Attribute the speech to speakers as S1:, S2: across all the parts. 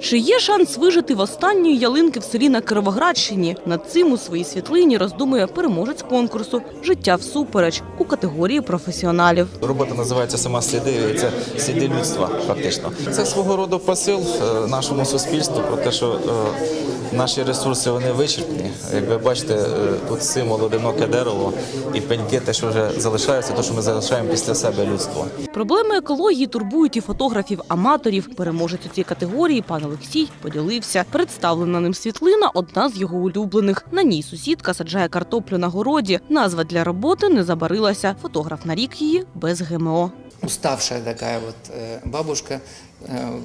S1: Чи є шанс вижити в останньої ялинки в селі на Кировоградщині? Над цим у своїй світлині роздумує переможець конкурсу Життя всупереч у категорії професіоналів.
S2: Робота називається сама сліди, і це сліди людства. Фактично, це свого роду посил е, нашому суспільству про те, що е, наші ресурси вони вичерпні. Як ви бачите, е, тут символ одиноке дерево і пеньки, те, що вже залишається, те, що ми залишаємо після себе людство.
S1: Проблеми екології турбують і фотографів-аматорів. Переможець у цій категорії пан Олексій поділився. Представлена ним світлина одна з його улюблених. На ній сусідка саджає картоплю на городі. Назва для роботи не забарилася. Фотограф нарік її без ГМО.
S3: уставшая такая вот э, бабушка, э,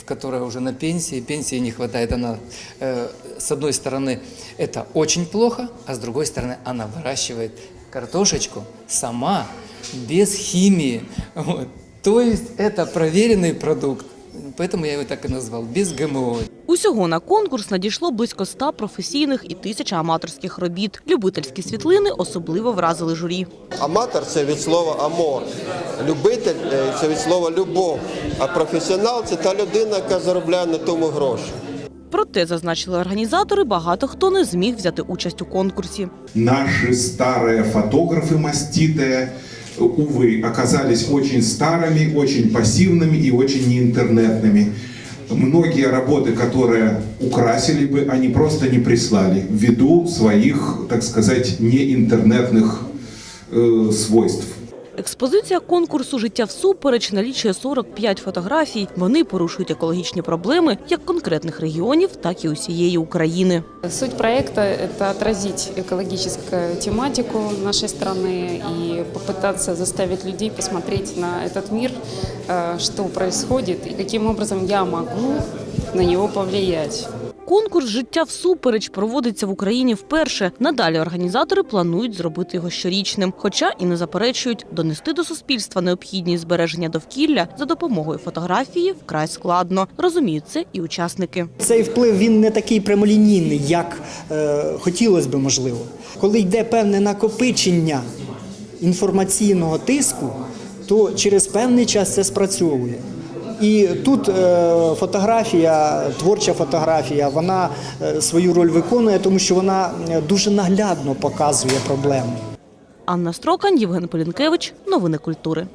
S3: в которой уже на пенсии, пенсии не хватает. Она, э, с одной стороны, это очень плохо, а с другой стороны, она выращивает картошечку сама, без химии. Вот. То есть это проверенный продукт. Поэтому я его так и назвал, без ГМО.
S1: Усього на конкурс надійшло близько ста професійних і тисяча аматорських робіт. Любительські світлини особливо вразили журі.
S4: Аматор це від слова амор. Любитель е, це від слова любов. А професіонал це та людина, яка заробляє на тому гроші.
S1: Проте, зазначили організатори, багато хто не зміг взяти участь у конкурсі.
S5: Наши старые фотографы маститые, увы, оказались очень старыми, очень пассивными и очень неинтернетными. Многие работы, которые украсили бы, они просто не прислали ввиду своих, так сказать, неинтернетных э, свойств.
S1: Експозиція конкурсу Життя всупереч налічує 45 фотографій. Вони порушують екологічні проблеми як конкретних регіонів, так і усієї України.
S6: Суть проекта – это отразить экологическую тематику нашей страны и попытаться заставить людей посмотреть на этот мир, э, что происходит и каким образом я могу на него повлиять.
S1: Конкурс Життя всупереч проводиться в Україні вперше. Надалі організатори планують зробити його щорічним, хоча і не заперечують, донести до суспільства необхідність збереження довкілля за допомогою фотографії вкрай складно. Розуміють це і учасники.
S7: Цей вплив він не такий прямолінійний, як е, хотілося б, можливо. Коли йде певне накопичення інформаційного тиску, то через певний час це спрацьовує. І тут е, фотографія, творча фотографія, вона е, свою роль виконує, тому що вона е, дуже наглядно показує проблему.
S1: Анна Строкань, Євген Полінкевич. Новини культури.